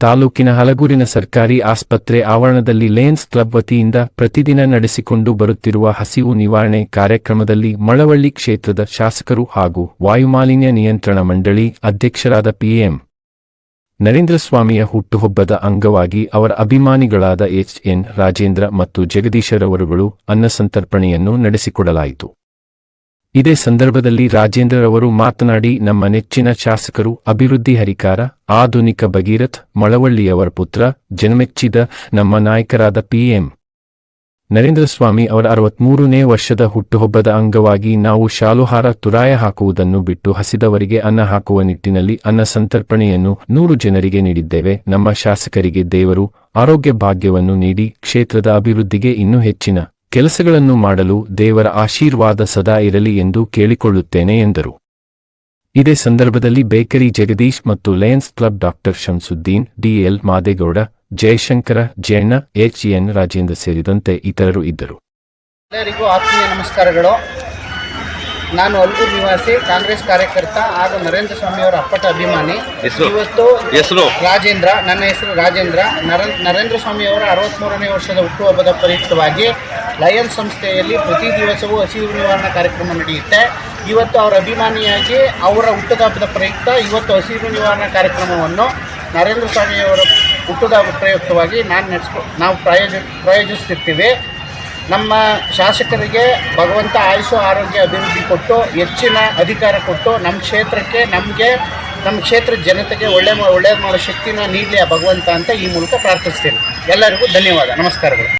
ತಾಲೂಕಿನ ಹಲಗೂರಿನ ಸರ್ಕಾರಿ ಆಸ್ಪತ್ರೆ ಆವರಣದಲ್ಲಿ ಲೇನ್ಸ್ ಕ್ಲಬ್ ವತಿಯಿಂದ ಪ್ರತಿದಿನ ನಡೆಸಿಕೊಂಡು ಬರುತ್ತಿರುವ ಹಸಿವು ನಿವಾರಣೆ ಕಾರ್ಯಕ್ರಮದಲ್ಲಿ ಮಳವಳ್ಳಿ ಕ್ಷೇತ್ರದ ಶಾಸಕರು ಹಾಗೂ ವಾಯುಮಾಲಿನ್ಯ ನಿಯಂತ್ರಣ ಮಂಡಳಿ ಅಧ್ಯಕ್ಷರಾದ ಪಿಎಂ ನರೇಂದ್ರ ಸ್ವಾಮಿಯ ಹುಟ್ಟುಹಬ್ಬದ ಅಂಗವಾಗಿ ಅವರ ಅಭಿಮಾನಿಗಳಾದ ಎಚ್ ಎನ್ ರಾಜೇಂದ್ರ ಮತ್ತು ಜಗದೀಶರವರುಗಳು ಅನ್ನಸಂತರ್ಪಣೆಯನ್ನು ನಡೆಸಿಕೊಡಲಾಯಿತು. ಇದೇ ಸಂದರ್ಭದಲ್ಲಿ ರಾಜೇಂದ್ರ ಅವರು ಮಾತನಾಡಿ, ನಮ್ಮ ನೆಚ್ಚಿನ ಶಾಸಕರು ಅಭಿವೃದ್ಧಿ ಹರಿಕಾರ, ಆಧುನಿಕ ಭಗೀರಥ್ ಮಳವಳ್ಳಿಯವರ ಪುತ್ರ, ಜನ್ಮೆಚ್ಚಿದ ನಮ್ಮ ನಾಯಕರಾದ ಪಿಎಂ ನರೇಂದ್ರ ಸ್ವಾಮಿ ಅವರ ಅರವತ್ಮೂರನೇ ವರ್ಷದ ಹುಟ್ಟುಹಬ್ಬದ ಅಂಗವಾಗಿ ನಾವು ಶಾಲುಹಾರ ತುರಾಯ ಹಾಕುವುದನ್ನು ಬಿಟ್ಟು ಹಸಿದವರಿಗೆ ಅನ್ನ ಹಾಕುವ ನಿಟ್ಟಿನಲ್ಲಿ ಅನ್ನ ಸಂತರ್ಪಣೆಯನ್ನು ನೂರು ಜನರಿಗೆ ನೀಡಿದ್ದೇವೆ. ನಮ್ಮ ಶಾಸಕರಿಗೆ ದೇವರು ಆರೋಗ್ಯ ಭಾಗ್ಯವನ್ನು ನೀಡಿ, ಕ್ಷೇತ್ರದ ಅಭಿವೃದ್ಧಿಗೆ ಇನ್ನೂ ಹೆಚ್ಚಿನ ಕೆಲಸಗಳನ್ನು ಮಾಡಲು ದೇವರ ಆಶೀರ್ವಾದ ಸದಾ ಇರಲಿ ಎಂದು ಕೇಳಿಕೊಳ್ಳುತ್ತೇನೆ ಎಂದರು. ಇದೇ ಸಂದರ್ಭದಲ್ಲಿ ಬೇಕರಿ ಜಗದೀಶ್ ಮತ್ತು Lions Club doctor Shamsuddin, DL Madegowda, Jayashankar Jayanna H N Rajendra ಸೇರಿದಂತೆ ಇತರರು ಇದ್ದರು. ಎಲ್ಲರಿಗೂ ಆತ್ಮೀಯ ನಮಸ್ಕಾರಗಳು. ನಾನು ಅಲ್ಲೂರು ನಿವಾಸಿ ಕಾಂಗ್ರೆಸ್ ಕಾರ್ಯಕರ್ತ ಹಾಗೂ ನರೇಂದ್ರ ಸ್ವಾಮಿ ಅವರ ಅಪ್ಪಟ ಅಭಿಮಾನಿ? ಇವತ್ತು ಹೆಸರು? ರಾಜೇಂದ್ರ ನನ್ನ ಹೆಸರು ರಾಜೇಂದ್ರ. ನರೇಂದ್ರ ನರೇಂದ್ರ ಸ್ವಾಮಿಯವರ ಅರವತ್ತ್ಮೂರನೇ ವರ್ಷದ ಹುಟ್ಟುಹಬ್ಬದ ಪ್ರಯುಕ್ತವಾಗಿ ಲಯನ್ ಸಂಸ್ಥೆಯಲ್ಲಿ ಪ್ರತಿ ದಿವಸವೂ ಹಸಿರು ನಿವಾರಣಾ ಕಾರ್ಯಕ್ರಮ ನಡೆಯುತ್ತೆ. ಇವತ್ತು ಅವರ ಅಭಿಮಾನಿಯಾಗಿ ಅವರ ಹುಟ್ಟುಹಬ್ಬದ ಪ್ರಯುಕ್ತ ಇವತ್ತು ಹಸಿರು ನಿವಾರಣಾ ಕಾರ್ಯಕ್ರಮವನ್ನು ನರೇಂದ್ರ ಸ್ವಾಮಿಯವರ ಹುಟ್ಟುಹಬ್ಬ ಪ್ರಯುಕ್ತವಾಗಿ ನಾನು ನಡೆಸ್ಕೊ ನಾವು ಪ್ರಾಯೋಜ ಪ್ರಾಯೋಜಿಸ್ತಿರ್ತೀವಿ. ನಮ್ಮ ಶಾಸಕರಿಗೆ ಭಗವಂತ ಆಯುಷು ಆರೋಗ್ಯ ಅಭಿವೃದ್ಧಿ ಕೊಟ್ಟು, ಹೆಚ್ಚಿನ ಅಧಿಕಾರ ಕೊಟ್ಟು, ನಮ್ಮ ಕ್ಷೇತ್ರಕ್ಕೆ, ನಮಗೆ, ನಮ್ಮ ಕ್ಷೇತ್ರ ಜನತೆಗೆ ಒಳ್ಳೆ ಒಳ್ಳೇದು ಮಾಡೋ ಶಕ್ತಿನ ನೀಡಲಿ ಆ ಭಗವಂತ ಅಂತ ಈ ಮೂಲಕ ಪ್ರಾರ್ಥಿಸ್ತೀನಿ. ಎಲ್ಲರಿಗೂ ಧನ್ಯವಾದ. ನಮಸ್ಕಾರಗಳು.